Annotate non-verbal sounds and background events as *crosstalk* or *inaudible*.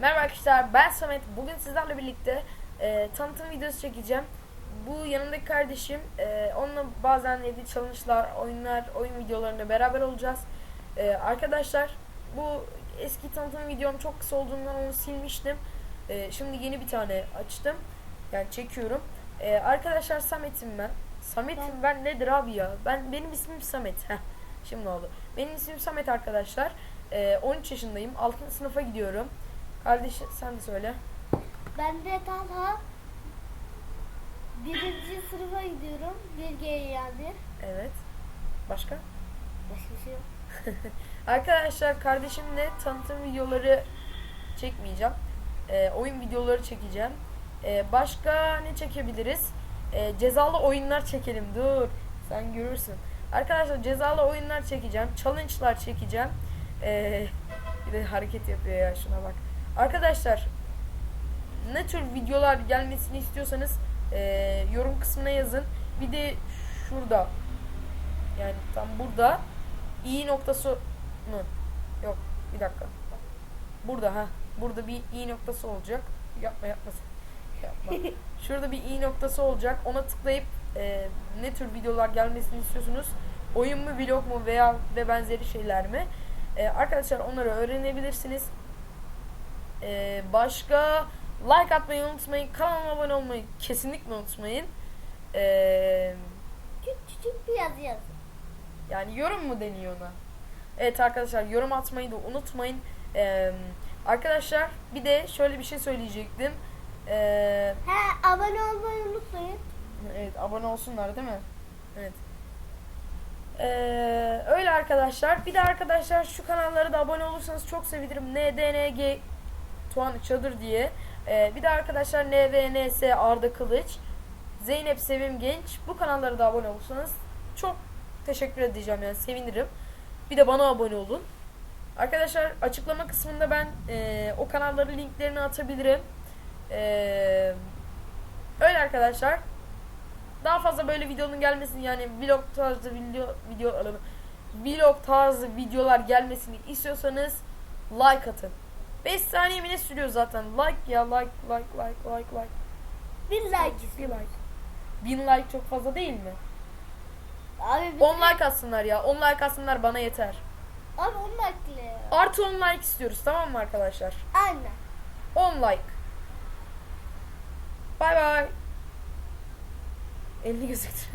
Merhaba arkadaşlar ben Samet. Bugün sizlerle birlikte e, tanıtım videosu çekeceğim. Bu yanımdaki kardeşim. E, onunla bazen yedi challenge'lar, oyunlar, oyun videolarında beraber olacağız. E, arkadaşlar bu eski tanıtım videom çok kısa olduğundan onu silmiştim. E, şimdi yeni bir tane açtım. Yani çekiyorum. E, arkadaşlar Samet'im ben. Samet'im ben nedir abi ya? Ben benim ismim Samet. Heh, şimdi oldu. Benim ismim Samet arkadaşlar. E, 13 yaşındayım. 6. sınıfa gidiyorum. Kardeş sen de söyle. Ben de Talha. Birinci sınıfa gidiyorum. Bir G yani. Evet. Başka? Başka bir şey yok. *laughs* Arkadaşlar kardeşimle tanıtım videoları çekmeyeceğim. Ee, oyun videoları çekeceğim. Ee, başka ne çekebiliriz? Ee, cezalı oyunlar çekelim. Dur. Sen görürsün. Arkadaşlar cezalı oyunlar çekeceğim. Challenge'lar çekeceğim. Ee, bir de hareket yapıyor ya şuna bak. Arkadaşlar ne tür videolar gelmesini istiyorsanız ee, yorum kısmına yazın. Bir de şurada yani tam burada i noktası mı? Yok bir dakika. Burada ha. Burada bir i noktası olacak. Yapma yapma sen. Yapma. *laughs* Şurada bir i noktası olacak. Ona tıklayıp e, ne tür videolar gelmesini istiyorsunuz? Oyun mu, vlog mu veya ve benzeri şeyler mi? E, arkadaşlar onları öğrenebilirsiniz. E, başka like atmayı unutmayın. Kanalıma abone olmayı kesinlikle unutmayın. Eee Küçük küçük bir yazı yazın. yani yorum mu deniyor ona? Evet arkadaşlar yorum atmayı da unutmayın. Ee, arkadaşlar bir de şöyle bir şey söyleyecektim. Ee, He abone olmayı unutmayın. evet abone olsunlar değil mi? Evet. Ee, öyle arkadaşlar. Bir de arkadaşlar şu kanallara da abone olursanız çok sevinirim. NDNG Tuğan Çadır diye. Ee, bir de arkadaşlar NVNS Arda Kılıç. Zeynep Sevim Genç. Bu kanallara da abone olursanız çok teşekkür edeceğim yani sevinirim. Bir de bana abone olun. Arkadaşlar açıklama kısmında ben e, o kanalların linklerini atabilirim. E, öyle arkadaşlar. Daha fazla böyle videonun gelmesini yani vlog tarzı video video vlog tarzı videolar gelmesini istiyorsanız like atın. 5 saniye mi ne sürüyor zaten? Like ya like like like like like. Bir like Bir like. 1000 like çok fazla değil mi? Abi, bir 10 like atsınlar ya. 10 like atsınlar bana yeter. Abi 10 like ile ya. Artı 10 like istiyoruz tamam mı arkadaşlar? Aynen. 10 like. Bay bay. 50 gözüktü.